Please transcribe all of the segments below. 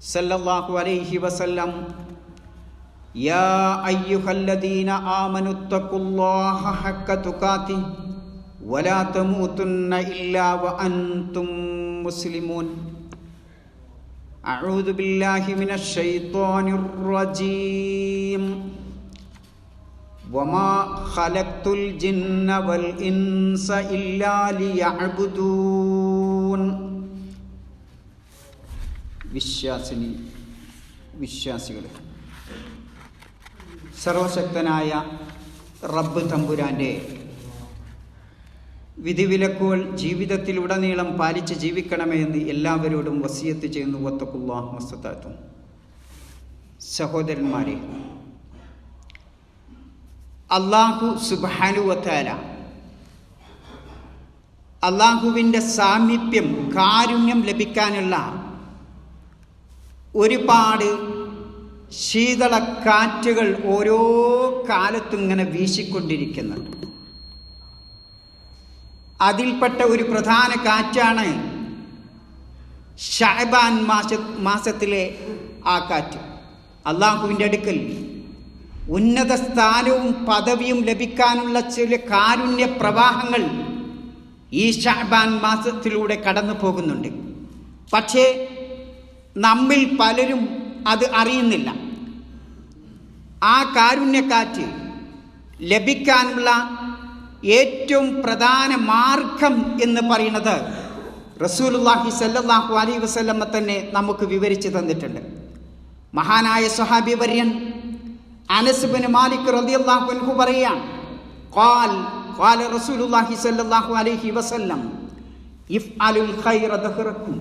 صلى الله عليه وسلم يا ايها الذين امنوا اتقوا الله حق تقاته ولا تموتن الا وانتم مسلمون اعوذ بالله من الشيطان الرجيم وما خلقت الجن والإنس إلا ليعبدون വിശ്വാസിനി വിശ്വാസികളെ. സർവശക്തനായ റബ്ബ് തമ്പുരാന്റെ വിധിവിലക്കുകൾ ജീവിതത്തിൽ ജീവിതത്തിലുടനീളം പാലിച്ച് ജീവിക്കണമേ എന്ന് എല്ലാവരോടും വസിയത്ത് ചെയ്യുന്നു. വത്തക്കുള്ള മസ്താത്തും സഹോദരന്മാരെ അള്ളാഹു സുബാനുവത്താല അള്ളാഹുവിന്റെ സാമീപ്യം കാരുണ്യം ലഭിക്കാനുള്ള ഒരുപാട് ശീതളക്കാറ്റുകൾ ഓരോ കാലത്തും ഇങ്ങനെ വീശിക്കൊണ്ടിരിക്കുന്നുണ്ട്. അതിൽപ്പെട്ട ഒരു പ്രധാന കാറ്റാണ് ഷഹബാൻ മാസ മാസത്തിലെ ആ കാറ്റ്. അള്ളാഹുവിന്റെ അടുക്കൽ ഉന്നത സ്ഥാനവും പദവിയും ലഭിക്കാനുള്ള ചില കാരുണ്യ പ്രവാഹങ്ങൾ ഈ ഷാബാൻ മാസത്തിലൂടെ കടന്നു പോകുന്നുണ്ട് പക്ഷേ നമ്മിൽ പലരും അത് അറിയുന്നില്ല. ആ കാരുണ്യക്കാറ്റ് ലഭിക്കാനുള്ള ഏറ്റവും പ്രധാന മാർഗം എന്ന് പറയുന്നത് റസൂലുല്ലാഹി സല്ലാഹു അലൈ വസ്ലമ്മ തന്നെ നമുക്ക് വിവരിച്ചു തന്നിട്ടുണ്ട്. മഹാനായ സ്വഹാബി വര്യൻ അനസുബിന് മാലിക് റളിയല്ലാഹു അൻഹു പറയാണ് ഖാൽ ഖാല റസൂലുള്ളാഹി സ്വല്ലല്ലാഹു അലൈഹി വസല്ലം ഇഫ്അലുൽ ഖൈറ ദഹറക്കും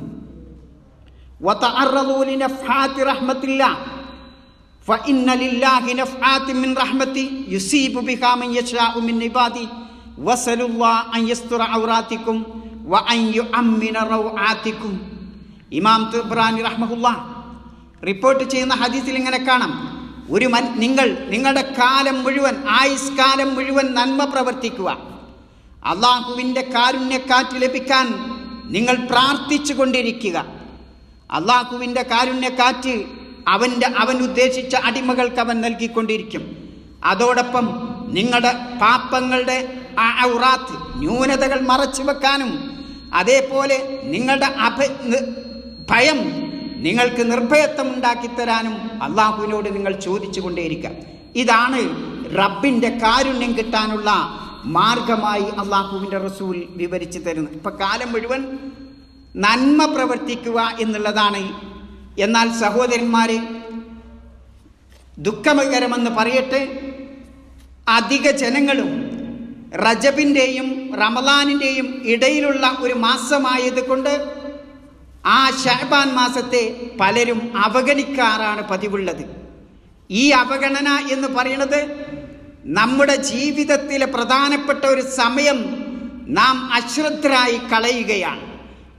وتعرضوا لنفحات رحمة الله فإن لله نفحات من رحمته يصيب بها من يشاء من عباده وصلوا الله أن يستر عوراتكم وأن يؤمن روعاتكم ഇമാം തുബ്രാനി റഹ്മഹുല്ല റിപ്പോർട്ട് ചെയ്യുന്ന ഹദീസിൽ ഇങ്ങനെ കാണാം ഒരു മൻ നിങ്ങൾ നിങ്ങളുടെ കാലം മുഴുവൻ ആയുസ് കാലം മുഴുവൻ നന്മ പ്രവർത്തിക്കുക അള്ളാഹുവിൻ്റെ കാരുണ്യക്കാറ്റ് ലഭിക്കാൻ നിങ്ങൾ പ്രാർത്ഥിച്ചു കൊണ്ടിരിക്കുക അള്ളാഹുവിന്റെ കാരുണ്യക്കാറ്റ് അവന്റെ അവൻ ഉദ്ദേശിച്ച അടിമകൾക്ക് അവൻ നൽകിക്കൊണ്ടിരിക്കും. അതോടൊപ്പം നിങ്ങളുടെ പാപ്പങ്ങളുടെ ഔറാത്ത് ന്യൂനതകൾ മറച്ചു വെക്കാനും അതേപോലെ നിങ്ങളുടെ അഭ ഭയം നിങ്ങൾക്ക് നിർഭയത്വം ഉണ്ടാക്കിത്തരാനും അള്ളാഹുവിനോട് നിങ്ങൾ ചോദിച്ചു കൊണ്ടേയിരിക്കുക ഇതാണ് റബ്ബിന്റെ കാരുണ്യം കിട്ടാനുള്ള മാർഗമായി അള്ളാഹുവിന്റെ റസൂൽ വിവരിച്ചു തരുന്നത്. ഇപ്പം കാലം മുഴുവൻ നന്മ പ്രവർത്തിക്കുക എന്നുള്ളതാണ്. എന്നാൽ സഹോദരന്മാർ ദുഃഖകരമെന്ന് പറയട്ടെ അധിക ജനങ്ങളും റജബിന്റെയും റമലാനിന്റെയും ഇടയിലുള്ള ഒരു മാസമായതുകൊണ്ട് ആ ഷഹബാൻ മാസത്തെ പലരും അവഗണിക്കാറാണ് പതിവുള്ളത്. ഈ അവഗണന എന്ന് പറയുന്നത് നമ്മുടെ ജീവിതത്തിലെ പ്രധാനപ്പെട്ട ഒരു സമയം നാം അശ്രദ്ധരായി കളയുകയാണ്.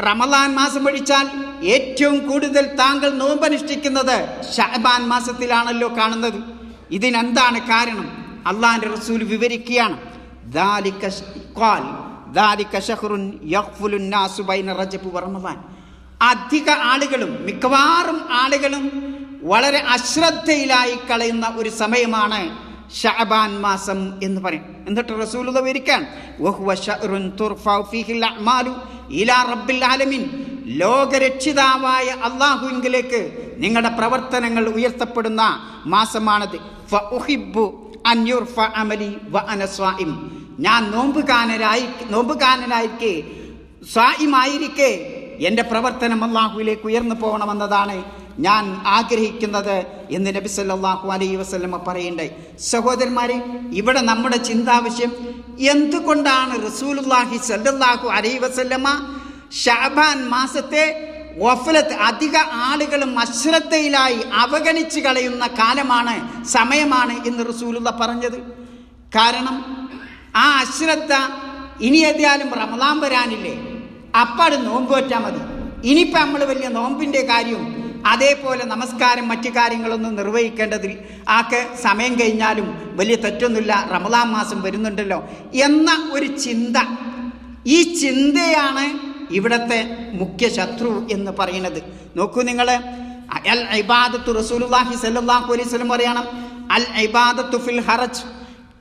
റമലാൻ മാസം ഒഴിച്ചാൽ ഏറ്റവും കൂടുതൽ താങ്കൾ നോമ്പനുഷ്ഠിക്കുന്നത് ഷഅബാൻ മാസത്തിലാണല്ലോ കാണുന്നത്. ഇതിനെന്താണ് കാരണം? അള്ളാഹിന്റെ റസൂൽ വിവരിക്കുകയാണ്. അധിക ആളുകളും മിക്കവാറും ആളുകളും വളരെ അശ്രദ്ധയിലായി കളയുന്ന ഒരു സമയമാണ് ഷഅബാൻ മാസം എന്ന് പറയും. എന്നിട്ട് റസൂലുത ആലമീൻ. ലോകരക്ഷിതാവായ അള്ളാഹുവിങ്കിലേക്ക് നിങ്ങളുടെ പ്രവർത്തനങ്ങൾ ഉയർത്തപ്പെടുന്ന മാസമാണത്. ഞാൻ നോമ്പുകാനായി നോമ്പുകാരനായിരിക്കെ സ്വായിമായിരിക്കെ എന്റെ പ്രവർത്തനം അള്ളാഹുവിലേക്ക് ഉയർന്നു പോകണമെന്നതാണ് ഞാൻ ആഗ്രഹിക്കുന്നത് എന്ന് നബി സല്ലാഹു അലൈ വസല്ലമ പറയണ്ടേ സഹോദരന്മാരെ ഇവിടെ നമ്മുടെ ചിന്താവശ്യം എന്തുകൊണ്ടാണ് റസൂലുള്ളാഹി സല്ലാഹു അലൈ വസല്ലമ ഷാബാൻ മാസത്തെ വഫലത്ത് അധിക ആളുകൾ അശ്രദ്ധയിലായി അവഗണിച്ച് കളയുന്ന കാലമാണ് സമയമാണ് എന്ന് റസൂലുള്ള പറഞ്ഞത്. കാരണം ആ അശ്രദ്ധ ഇനി ഏതായാലും റമദാൻ വരാനില്ലേ? അപ്പാട് നോമ്പ് പറ്റാൽ മതി. ഇനിയിപ്പോൾ നമ്മൾ വലിയ നോമ്പിന്റെ കാര്യവും അതേപോലെ നമസ്കാരം മറ്റു കാര്യങ്ങളൊന്നും നിർവഹിക്കേണ്ടതിൽ ആക്ക് സമയം കഴിഞ്ഞാലും വലിയ തെറ്റൊന്നുമില്ല. റമദാൻ മാസം വരുന്നുണ്ടല്ലോ എന്ന ഒരു ചിന്ത. ഈ ചിന്തയാണ് ഇവിടത്തെ മുഖ്യ ശത്രു എന്ന് പറയുന്നത്. നോക്കൂ നിങ്ങൾ അൽ ഇബാദത്തു റസൂലുല്ലാഹി സല്ലല്ലാഹു അലൈഹി വസല്ലം പറയണം. അൽ ഇബാദത്തു ഫിൽ ഹറജ്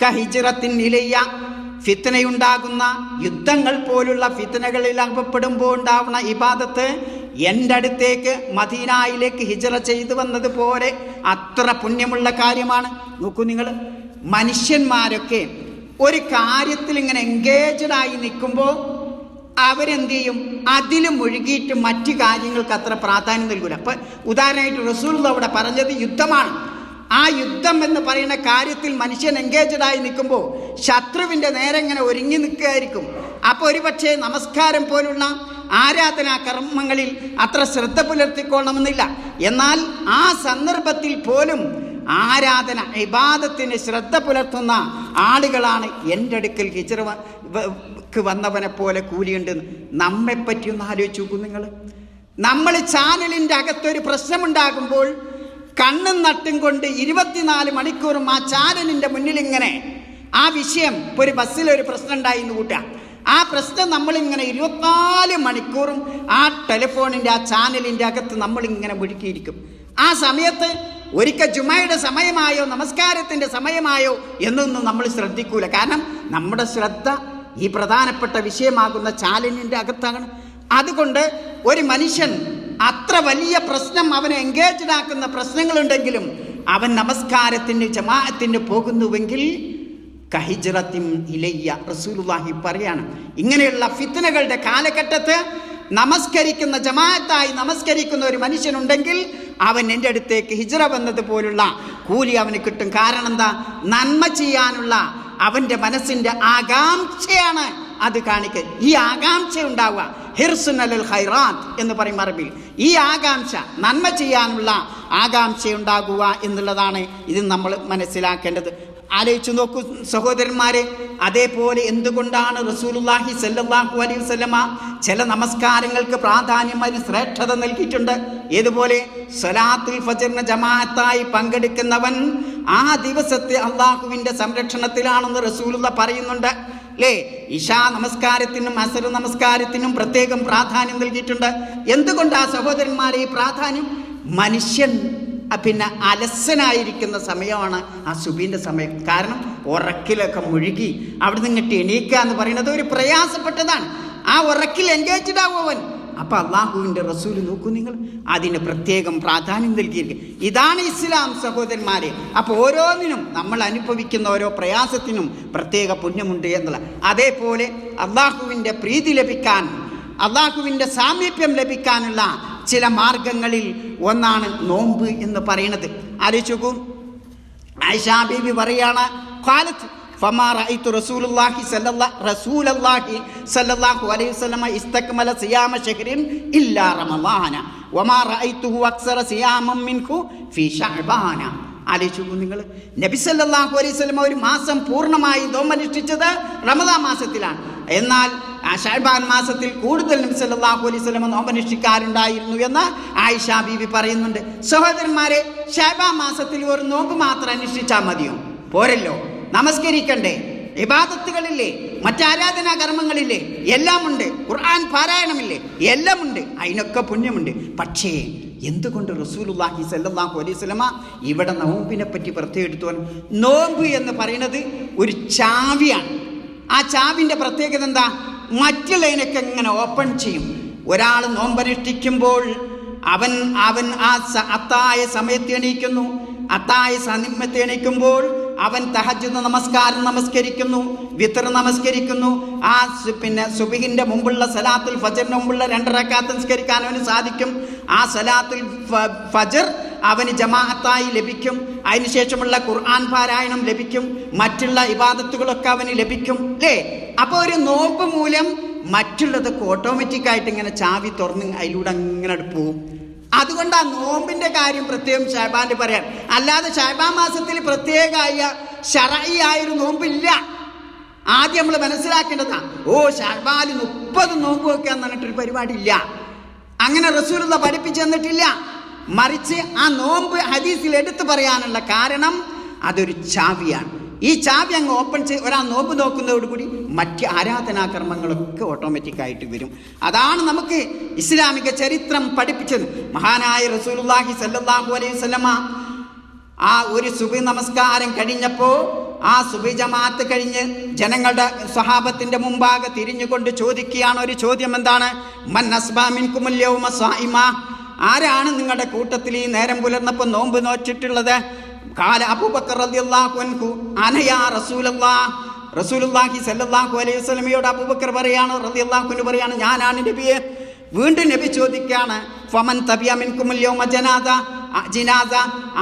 ക ഹിജ്റത്തിൻ ഇലയ്യ. ഫിത്നയുണ്ടാകുന്ന യുദ്ധങ്ങൾ പോലുള്ള ഫിത്നകളിൽ അകപ്പെടുമ്പോൾ ഉണ്ടാവുന്ന ഇബാദത്ത് എന്റെ അടുത്തേക്ക് മദീനായിലേക്ക് ഹിജറ ചെയ്തു വന്നതുപോലെ അത്ര പുണ്യമുള്ള കാര്യമാണ്. നോക്കൂ നിങ്ങൾ മനുഷ്യന്മാരൊക്കെ ഒരു കാര്യത്തിൽ ഇങ്ങനെ എൻഗേജഡ് ആയി നിൽക്കുമ്പോൾ അവരെന്ത് ചെയ്യും? അതിൽ മുഴുകിയിട്ട് മറ്റു കാര്യങ്ങൾക്ക് അത്ര പ്രാധാന്യം നൽകൂല. അപ്പൊ ഉദാഹരണമായിട്ട് റസൂൽ അവിടെ പറഞ്ഞത് യുദ്ധമാണ്. ആ യുദ്ധം എന്ന് പറയുന്ന കാര്യത്തിൽ മനുഷ്യൻ എൻഗേജഡ് ആയി നിൽക്കുമ്പോൾ ശത്രുവിന്റെ നേരെ ഇങ്ങനെ ഒരുങ്ങി നിൽക്കുകയായിരിക്കും. അപ്പോൾ ഒരുപക്ഷെ നമസ്കാരം പോലുള്ള ആരാധനാ കർമ്മങ്ങളിൽ അത്ര ശ്രദ്ധ പുലർത്തിക്കൊള്ളണമെന്നില്ല. എന്നാൽ ആ സന്ദർഭത്തിൽ പോലും ആരാധന ഇബാദത്തിന് ശ്രദ്ധ പുലർത്തുന്ന ആളുകളാണ് എന്റെ അടുക്കൽ ഹിജറ വ- വ- ക്ക് വന്നവനെ പോലെ കൂലിയുണ്ട്. നമ്മെപ്പറ്റി ഒന്ന് ആലോചിച്ച് നോക്കൂ നിങ്ങൾ. നമ്മൾ ചാനലിന്റെ അകത്തൊരു പ്രശ്നമുണ്ടാകുമ്പോൾ കണ്ണും നട്ടും കൊണ്ട് ഇരുപത്തിനാല് മണിക്കൂറും ആ ചാനലിന്റെ മുന്നിൽ ഇങ്ങനെ ആ വിഷയം ഒരു ബസ്സിൽ ഒരു പ്രശ്നം ഉണ്ടായി എന്ന് കൂട്ടുക. ആ പ്രശ്നം നമ്മളിങ്ങനെ ഇരുപത്തിനാല് മണിക്കൂറും ആ ടെലിഫോണിന്റെ ആ ചാനലിന്റെ അകത്ത് നമ്മളിങ്ങനെ മുഴുക്കിയിരിക്കും ആ സമയത്ത് ഒരിക്കൽ ജുമായുടെ സമയമായോ നമസ്കാരത്തിന്റെ സമയമായോ എന്നൊന്നും നമ്മൾ ശ്രദ്ധിക്കൂല. കാരണം നമ്മുടെ ശ്രദ്ധ ഈ പ്രധാനപ്പെട്ട വിഷയമാകുന്ന ചാനലിന്റെ അകത്താണ്. അതുകൊണ്ട് ഒരു മനുഷ്യൻ അത്ര വലിയ പ്രശ്നം അവനെ എൻഗേജ്ഡ് ആക്കുന്ന പ്രശ്നങ്ങളുണ്ടെങ്കിലും അവൻ നമസ്കാരത്തിന് ജമാഅത്തിന് പോകുന്നുവെങ്കിൽ കഹിജറത്തിം ഇലയ്യ റസൂലുള്ളാഹി പറയാണ്. ഇങ്ങനെയുള്ള ഫിത്തനകളുടെ കാലഘട്ടത്ത് നമസ്കരിക്കുന്ന ജമാഅത്തായി നമസ്കരിക്കുന്ന ഒരു മനുഷ്യനുണ്ടെങ്കിൽ അവൻ എന്റെ അടുത്തേക്ക് ഹിജറ വന്നതുപോലുള്ള കൂലി അവന് കിട്ടും. കാരണം എന്താ? നന്മ ചെയ്യാനുള്ള അവന്റെ മനസ്സിന്റെ ആകാംക്ഷയാണ് അത് കാണിക്കുക ഈ ആകാംക്ഷ ഉണ്ടാവുക. ഹിർസുൻ അലൽ ഖൈറാത്ത് എന്ന് പറയും അറബിൽ ഈ ആകാംക്ഷ നന്മ ചെയ്യാനുള്ള ആകാംക്ഷ ഉണ്ടാകുക എന്നുള്ളതാണ് ഇത് നമ്മൾ മനസ്സിലാക്കേണ്ടത്. ആലോചിച്ചു നോക്കൂ സഹോദരന്മാരെ അതേപോലെ എന്തുകൊണ്ടാണ് റസൂലുള്ളാഹി സല്ലല്ലാഹു അലൈഹി വസല്ലമ ചില നമസ്കാരങ്ങൾക്ക് പ്രാധാന്യം അതിന് ശ്രേഷ്ഠത നൽകിയിട്ടുണ്ട്? ഏതുപോലെ? സലാത്തുൽ ഫജറിന് ജമാഅത്തായി പങ്കെടുക്കുന്നവൻ ആ ദിവസത്തെ അള്ളാഹുവിന്റെ സംരക്ഷണത്തിലാണെന്ന് റസൂലുള്ള പറയുന്നുണ്ട്. അല്ലേ ഇഷാ നമസ്കാരത്തിനും അസർ നമസ്കാരത്തിനും പ്രത്യേകം പ്രാധാന്യം നൽകിയിട്ടുണ്ട്. എന്തുകൊണ്ട് ആ സഹോദരന്മാരെ ഈ പ്രാധാന്യം? മനുഷ്യൻ പിന്നെ അലസനായിരിക്കുന്ന സമയമാണ് ആ സുബീന്റെ സമയം. കാരണം ഉറക്കിലൊക്കെ മുഴുകി അവിടെ നിന്ന് എണീക്കുക എന്ന് പറയുന്നത് ഒരു പ്രയാസപ്പെട്ടതാണ്. ആ ഉറക്കിൽ എൻഗേജ്ഡ് ആവും അവൻ അപ്പൊ അള്ളാഹുവിന്റെ റസൂൽ നോക്കൂ നിങ്ങൾ. അതിന് പ്രത്യേകം പ്രാധാന്യം നൽകിയിരിക്കും ഇതാണ് ഇസ്ലാം സഹോദരന്മാരെ. അപ്പോൾ ഓരോന്നിനും നമ്മൾ അനുഭവിക്കുന്ന ഓരോ പ്രയാസത്തിനും പ്രത്യേക പുണ്യമുണ്ട് എന്നുള്ള. അതേപോലെ അള്ളാഹുവിന്റെ പ്രീതി ലഭിക്കാൻ അള്ളാഹുവിന്റെ സാമീപ്യം ലഭിക്കാനുള്ള ചില മാർഗങ്ങളിൽ ഒന്നാണ് നോമ്പ് എന്ന് പറയുന്നത്. ആലോചിച്ചു ആയിഷ ബീബി പറയാണ് ഖാലത്ത് അലൈഹി വസല്ലമ ഇസ്തക്മല സിയാമ ഇല്ലാ വമാ അക്സറ സിയാമം ഫീ നിങ്ങൾ. നബി സല്ലല്ലാഹു അലൈഹി ഒരു മാസം പൂർണമായി ദോമനുഷ്ഠിച്ചത് റമദാൻ മാസത്തിലാണ്. എന്നാൽ ഷഹബാൻ മാസത്തിൽ കൂടുതൽ നബി സല്ലല്ലാഹു അലൈഹി നോമ്പനുഷ്ഠിക്കാറുണ്ടായിരുന്നു എന്ന് ആയിഷ ബീവി പറയുന്നുണ്ട്. സഹോദരന്മാരെ ഷാബാ മാസത്തിൽ ഒരു നോമ്പ് മാത്രം അനുഷ്ഠിച്ചാൽ മതിയോ? പോരല്ലോ. നമസ്കരിക്കണ്ടേ. ഇബാദത്തുകളില്ലേ മറ്റാരാധനാ കർമ്മങ്ങളില്ലേ എല്ലാമുണ്ട്. ഖുർആൻ പാരായണമില്ലേ എല്ലാമുണ്ട്. അതിനൊക്കെ പുണ്യമുണ്ട്. പക്ഷേ എന്തുകൊണ്ട് റസൂലുള്ളാഹി സല്ലല്ലാഹു അലൈഹി വസല്ലമ ഇവിടെ നോമ്പിനെ പറ്റി പ്രത്യേകം എടുത്തു നോമ്പ് എന്ന് പറയുന്നത് ഒരു ചാവിയാണ്. ആ ചാവിന്റെ പ്രത്യേകത എന്താ? മറ്റുള്ളതിനൊക്കെ എങ്ങനെ ഓപ്പൺ ചെയ്യും? ഒരാൾ നോമ്പനുഷ്ഠിക്കുമ്പോൾ അവൻ അവൻ ആ അത്തായ സമയത്ത് എണീക്കുന്നു. അത്തായ സമയത്ത് എണീക്കുമ്പോൾ അവൻ തഹജുദ് നമസ്കാരം നമസ്കരിക്കുന്നു വിത്തർ നമസ്കരിക്കുന്നു. ആ പിന്നെ സുബിഹിന്റെ മുമ്പുള്ള സലാത്തുൽ ഫജറിന് മുമ്പുള്ള രണ്ടരക്കാത്ത് നിസ്കരിക്കാൻ അവന് സാധിക്കും. ആ സലാത്തുൽ ഫജർ അവന് ജമാഅത്തായി ലഭിക്കും. അതിനുശേഷമുള്ള ഖുർആൻ പാരായണം ലഭിക്കും. മറ്റുള്ള ഇബാദത്തുകളൊക്കെ അവന് ലഭിക്കും. അല്ലേ അപ്പോൾ ഒരു നോമ്പ് മൂലം മറ്റുള്ളതൊക്കെ ഓട്ടോമാറ്റിക്കായിട്ട് ഇങ്ങനെ ചാവി തുറന്ന് അതിലൂടെ അങ്ങനെ പോകും അതുകൊണ്ട് ആ നോമ്പിന്റെ കാര്യം പ്രത്യേകം ഷാബാന്റെ പറയാൻ. അല്ലാതെ ഷാബാ മാസത്തിൽ പ്രത്യേകമായ ഷറയായ ഒരു നോമ്പില്ല. ആദ്യം നമ്മൾ മനസ്സിലാക്കേണ്ടതാ ഓ ഷാബാൽ മുപ്പത് നോമ്പ് വെക്കുക എന്ന് പറഞ്ഞിട്ടൊരു പരിപാടി ഇല്ല അങ്ങനെ റസൂലുള്ള പഠിപ്പിച്ചു തന്നിട്ടില്ല. മറിച്ച് ആ നോമ്പ് ഹദീസിൽ എടുത്തു പറയാനുള്ള കാരണം അതൊരു ചാവിയാണ്. ഈ ചാവി അങ്ങ് ഓപ്പൺ ചെയ്ത് ഒരാൾ നോമ്പ് നോക്കുന്നതോടുകൂടി മറ്റ് ആരാധനാകർമ്മങ്ങളൊക്കെ ഓട്ടോമാറ്റിക് ആയിട്ട് വരും. അതാണ് നമുക്ക് ഇസ്ലാമിക ചരിത്രം പഠിപ്പിച്ചത്. മഹാനായ റസൂലുല്ലാഹി സല്ലല്ലാഹു അലൈഹി വസല്ലമ ആ ഒരു സുബി നമസ്കാരം കഴിഞ്ഞപ്പോൾ ആ സുബി ജമാഅത്ത് കഴിഞ്ഞ് ജനങ്ങളുടെ സ്വഹാബത്തിന്റെ മുമ്പാകെ തിരിഞ്ഞുകൊണ്ട് ചോദിക്കുകയാണ്. ഒരു ചോദ്യം എന്താണ്? മൻ അസ്ബാമിൻ സ്വാഇമ? ആരാണ് നിങ്ങളുടെ കൂട്ടത്തിൽ ഈ നേരം പുലർന്നപ്പോൾ നോമ്പ് നോച്ചിട്ടുള്ളത് കാല അബൂബക്കർ റളിയല്ലാഹു അനയാ റസൂലല്ലാഹ്. റസൂലുള്ളാഹി സല്ലല്ലാഹു അലൈഹി വസല്ലമയോട് അബൂബക്കർ പറയാണ് റളിയല്ലാഹു പറയാണ് ഞാനാണ് നബിയെ. വീണ്ടും നബി ചോദിക്കാണ് ഫമൻ തബിയ മിൻകുമുൽ യൗമ ജനാദ? ജിനാദ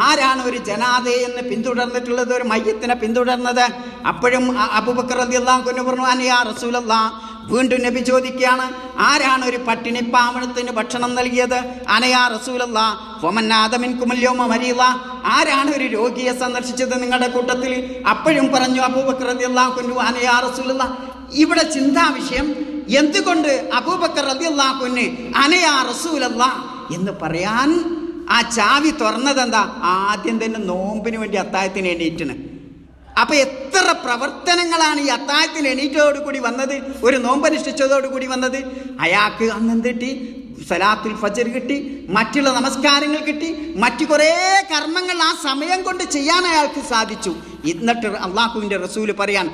ആരാണ് ഒരു ജനാദ എന്ന് പിന്തുടർന്നിട്ടുള്ളത്? ഒരു മയ്യത്തിനെ പിന്തുടർന്നത്? അപ്പോഴും അബൂബക്കർ റളിയല്ലാഹു അൻഹു പറഞ്ഞു അനയാ റസൂലല്ലാഹ്. വീണ്ടും നബി ചോദിക്കുകയാണ് ആരാണ് ഒരു പട്ടിണി പാവണത്തിന് ഭക്ഷണം നൽകിയത്? അനയാ റസൂലല്ല ഫൊമന്നാദമിൻ കുമല്യോമ മരീല. ആരാണ് ഒരു രോഗിയെ സന്ദർശിച്ചത് നിങ്ങളുടെ കൂട്ടത്തിൽ? അപ്പോഴും പറഞ്ഞു അബൂബക്കർ റളിയല്ലാഹു അനയാ റസൂലല്ല. ഇവിടെ ചിന്താ വിഷയം എന്തുകൊണ്ട് അബൂബക്കർ റളിയല്ലാഹുവിന് അനയാ റസൂലല്ല എന്ന് പറയാൻ ആ ചാവി തുറന്നതെന്താ? ആദ്യം തന്നെ നോമ്പിന് വേണ്ടി അത്തായത്തിന് എണീറ്റിന്. അപ്പൊ എത്ര പ്രവർത്തനങ്ങളാണ് ഈ അത്താഴത്തിന് എണീറ്റതോടുകൂടി വന്നത്? ഒരു നോമ്പനുഷ്ഠിച്ചതോടുകൂടി വന്നത്? അയാൾക്ക് അന്ന് എന്ത് കിട്ടി സലാത്തുൽ ഫജർ കിട്ടി മറ്റുള്ള നമസ്കാരങ്ങൾ കിട്ടി മറ്റു കുറേ കർമ്മങ്ങൾ ആ സമയം കൊണ്ട് ചെയ്യാൻ അയാൾക്ക് സാധിച്ചു. എന്നിട്ട് അള്ളാഹുവിന്റെ റസൂൽ പറയാൻ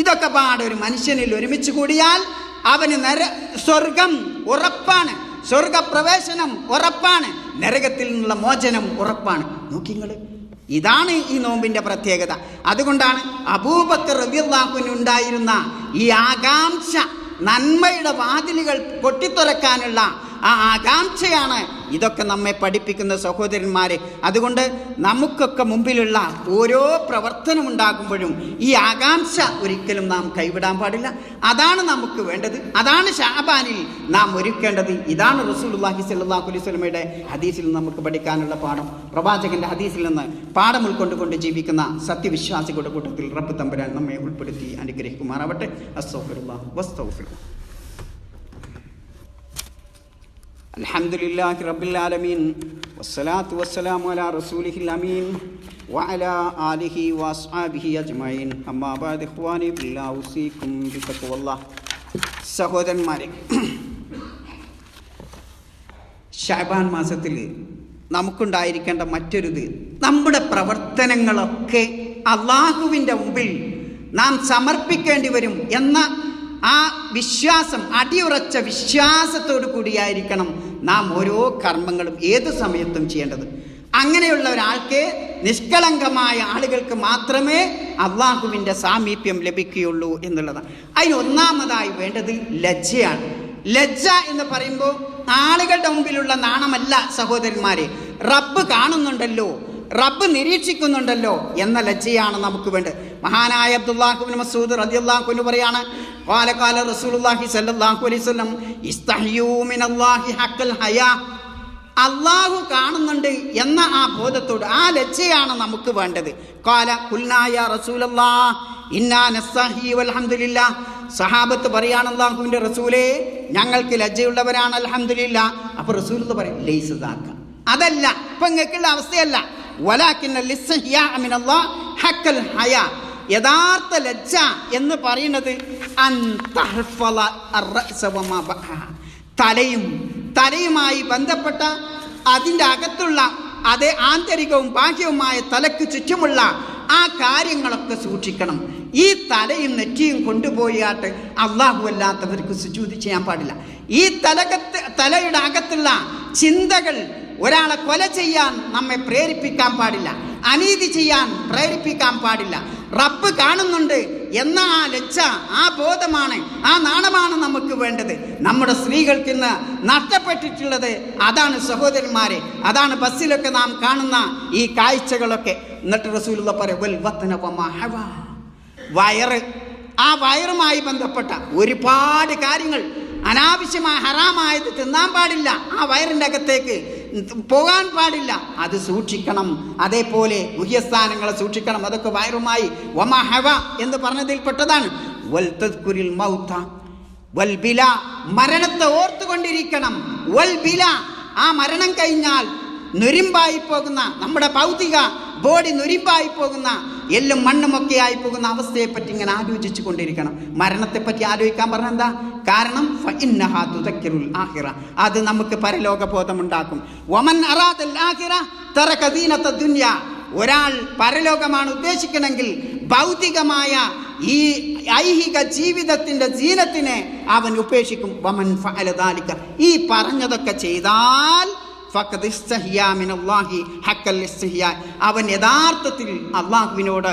ഇതൊക്കെ പാടെ ഒരു മനുഷ്യനിൽ ഒരുമിച്ച് കൂടിയാൽ അവന് നര സ്വർഗം ഉറപ്പാണ്. സ്വർഗപ്രവേശനം ഉറപ്പാണ്. നരകത്തിൽ നിന്നുള്ള മോചനം ഉറപ്പാണ്. നോക്കിങ്ങൾ ഇതാണ് ഈ നോമ്പിന്റെ പ്രത്യേകത. അതുകൊണ്ടാണ് അബൂബക്കർ ഉണ്ടായിരുന്ന ഈ ആകാംക്ഷ നന്മയുടെ വാതിലുകൾ പൊട്ടിത്തുറക്കാനുള്ള ആ ആകാംക്ഷയാണ്. ഇതൊക്കെ നമ്മെ പഠിപ്പിക്കുന്ന സഹോദരന്മാരെ. അതുകൊണ്ട് നമുക്കൊക്കെ മുമ്പിലുള്ള ഓരോ പ്രവർത്തനം ഉണ്ടാകുമ്പോഴും ഈ ആകാംക്ഷ ഒരിക്കലും നാം കൈവിടാൻ പാടില്ല. അതാണ് നമുക്ക് വേണ്ടത്. അതാണ് ഷാബാനിൽ നാം ഒരുക്കേണ്ടത്. ഇതാണ് റസൂലുള്ളാഹി സ്വല്ലല്ലാഹു അലൈഹി വസല്ലമയുടെ ഹദീസിൽ നമുക്ക് പഠിക്കാനുള്ള പാഠം. പ്രവാചകന്റെ ഹദീസിൽ നിന്ന് പാഠം ഉൾക്കൊണ്ടുകൊണ്ട് ജീവിക്കുന്ന സത്യവിശ്വാസികളുടെ കൂട്ടത്തിൽ റബ്ബ് തമ്പുരാൻ നമ്മെ ഉൾപ്പെടുത്തി അനുഗ്രഹിക്കുമാറാവട്ടെ. അസ്തഗ്ഫിറുല്ലാഹ് വസ്തഗ്ഫിറുല്ലാഹ് الحمد لله رب العالمين والصلاة والسلام على رسوله الأمين وعلى آله وأصحابه أجمعين أما بعد إخواني بالله أوصيكم بتقوى الله സഹോദരന്മാരെ ഷാബാൻ മാസത്തിൽ നമുക്കുണ്ടായിരിക്കേണ്ട മറ്റൊരിത് നമ്മുടെ പ്രവർത്തനങ്ങളൊക്കെ അള്ളാഹുവിൻ്റെ മുമ്പിൽ നാം സമർപ്പിക്കേണ്ടി വരും എന്ന ആ വിശ്വാസം അടിയുറച്ച വിശ്വാസത്തോടു കൂടിയായിരിക്കണം നാം ഓരോ കർമ്മങ്ങളും ഏത് സമയത്തും ചെയ്യേണ്ടത്. അങ്ങനെയുള്ള ഒരാൾക്ക് നിഷ്കളങ്കമായ ആളുകൾക്ക് മാത്രമേ അള്ളാഹുവിന്റെ സാമീപ്യം ലഭിക്കുകയുള്ളൂ എന്നുള്ളതാണ്. അതിന് ഒന്നാമതായി വേണ്ടത് ലജ്ജയാണ്. ലജ്ജ എന്ന് പറയുമ്പോൾ ആളുകളുടെ മുമ്പിലുള്ള നാണമല്ല സഹോദരന്മാരെ. റബ്ബ് കാണുന്നുണ്ടല്ലോ. റബ്ബ് നിരീക്ഷിക്കുന്നുണ്ടല്ലോ എന്ന ലജ്ജയാണ് നമുക്ക് വേണ്ടത്. മഹാനായ അബ്ദുല്ലാഹുബിൻ മസൂദ് റദിയല്ലാഹുവിന് പറയാണ് കാലകാല റസൂലുല്ലാഹി സല്ലല്ലാഹു അലൈഹി വസല്ലം ഇസ്തഹ്യൂ മിനല്ലാഹി ഹഖൽ ഹയാ. അള്ളാഹു കാണുന്നുണ്ട് എന്ന ആ ബോധത്തോട് ആ ലജ്ജയാണ് നമുക്ക് വേണ്ടത്. കാല കുൽനായ റസൂലല്ലാ ഇന്നാ നസ്സഹി വൽഹംദുലില്ല സഹാബത്ത് പറയാണ് അള്ളാഹുവിന്റെ റസൂലേ ഞങ്ങൾക്ക് ലജ്ജയുള്ളവരാണ് അലഹമില്ല അപ്പോൾ റസൂൽ എന്ന് പറയും ലൈസ് അതല്ല ഇപ്പം നിങ്ങൾക്കുള്ള അവസ്ഥയല്ല. യഥാർത്ഥ ലജ്ജ എന്ന് പറയുന്നത്. തലയും തലയുമായി ബന്ധപ്പെട്ട അതിന്റെ അകത്തുള്ള അതേ ആന്തരികവും ബാഹ്യവുമായ തലയ്ക്ക് ചുറ്റുമുള്ള ആ കാര്യങ്ങളൊക്കെ സൂക്ഷിക്കണം. ഈ തലയും നെറ്റിയും കൊണ്ടുപോയാട്ട് അള്ളാഹു അല്ലാത്തവർക്ക് സുജൂതി ചെയ്യാൻ പാടില്ല. ഈ തലകത്ത് തലയുടെ അകത്തുള്ള ചിന്തകൾ ഒരാളെ കൊല ചെയ്യാൻ നമ്മെ പ്രേരിപ്പിക്കാൻ പാടില്ല അനീതി ചെയ്യാൻ പ്രേരിപ്പിക്കാൻ പാടില്ല. റബ്ബ് കാണുന്നുണ്ട് എന്ന ആ ലജ്ജ ആ ബോധമാണ് ആ നാണമാണ് നമുക്ക് വേണ്ടത്. നമ്മുടെ സ്ത്രീകൾക്ക് ഇന്ന് നഷ്ടപ്പെട്ടിട്ടുള്ളത് അതാണ് സഹോദരന്മാരെ അതാണ് ബസ്സിലൊക്കെ നാം കാണുന്ന ഈ കാഴ്ചകളൊക്കെ. എന്നിട്ട് റസൂലുള്ള പറയും. വയറ് ആ വയറുമായി ബന്ധപ്പെട്ട ഒരുപാട് കാര്യങ്ങൾ അനാവശ്യമായ ഹറാമായത് തിന്നാൻ പാടില്ല. ആ വയറിന്റെ അകത്തേക്ക് പോകാൻ പാടില്ല. അത് സൂക്ഷിക്കണം. അതേപോലെ ഗുഹ്യസ്ഥാനങ്ങളെ സൂക്ഷിക്കണം. അതൊക്കെ വയറുമായി. വമഹവ എന്ന് പറഞ്ഞതിൽ പെട്ടതാണ് തദ്കുരിൽ മൗത വൽ ബില. മരണത്തെ ഓർത്തുകൊണ്ടിരിക്കണം. വൽ ബില. ആ മരണം കഴിഞ്ഞാൽ നുരിമ്പായി പോകുന്ന നമ്മുടെ ഭൗതിക ബോഡി നുരിമ്പായി പോകുന്ന എല്ലും മണ്ണുമൊക്കെ ആയി പോകുന്ന അവസ്ഥയെ പറ്റി ഇങ്ങനെ ആലോചിച്ചു കൊണ്ടിരിക്കണം. മരണത്തെ പറ്റി ആലോചിക്കാൻ പറഞ്ഞ എന്താ? കാരണം ആഖിറ. അത് നമുക്ക് പരലോക ബോധമുണ്ടാക്കും വമൻ അറാദൽ ആഹിറ ദീനത്ത ഒരാൾ പരലോകമാണ് ഉദ്ദേശിക്കണമെങ്കിൽ ഭൗതികമായ ഈ ഐഹിക ജീവിതത്തിന്റെ ജീനത്തിനെ അവൻ ഉപേക്ഷിക്കും. വമൻ ഈ പറഞ്ഞതൊക്കെ ചെയ്താൽ അവൻ യഥാർത്ഥത്തിൽ അള്ളാഹുവിനോട്